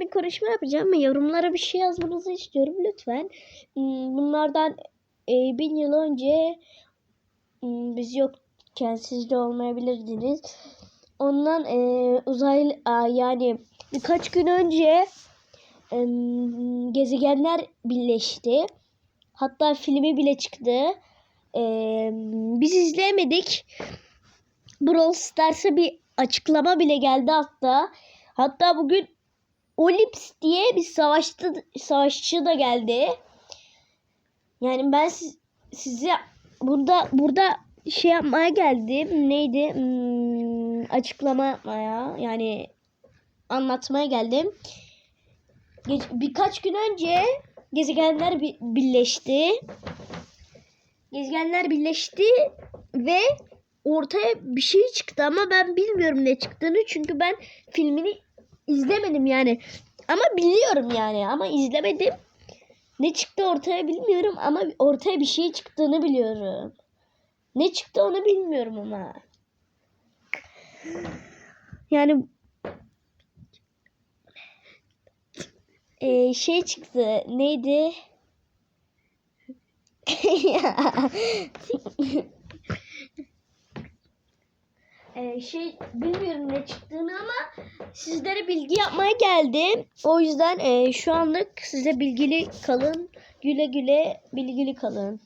bir konuşma yapacağım ve yorumlara bir şey yazmanızı istiyorum lütfen. Hmm, Bunlardan e, bin yıl önce hmm, biz yokken siz de olmayabilirdiniz. Ondan e, uzaylı a, yani birkaç gün önce em, gezegenler birleşti. Hatta filmi bile çıktı. Em, biz izleyemedik. Brawl Stars'a bir açıklama bile geldi hatta. Hatta bugün Olips diye bir savaşçı, savaşçı da geldi. Yani ben siz, size burada burada şey yapmaya geldim. Neydi? Hmm, açıklama yapmaya yani anlatmaya geldim. Geç- birkaç gün önce gezegenler bi- birleşti. Gezegenler birleşti ve ortaya bir şey çıktı ama ben bilmiyorum ne çıktığını çünkü ben filmini izlemedim yani. Ama biliyorum yani ama izlemedim. Ne çıktı ortaya bilmiyorum ama ortaya bir şey çıktığını biliyorum. Ne çıktı onu bilmiyorum ama. Yani Ee, şey çıktı. Neydi? Ee, şey bilmiyorum ne çıktığını sizlere bilgi yapmaya geldim. O yüzden e, şu anlık size bilgili kalın. Güle güle bilgili kalın.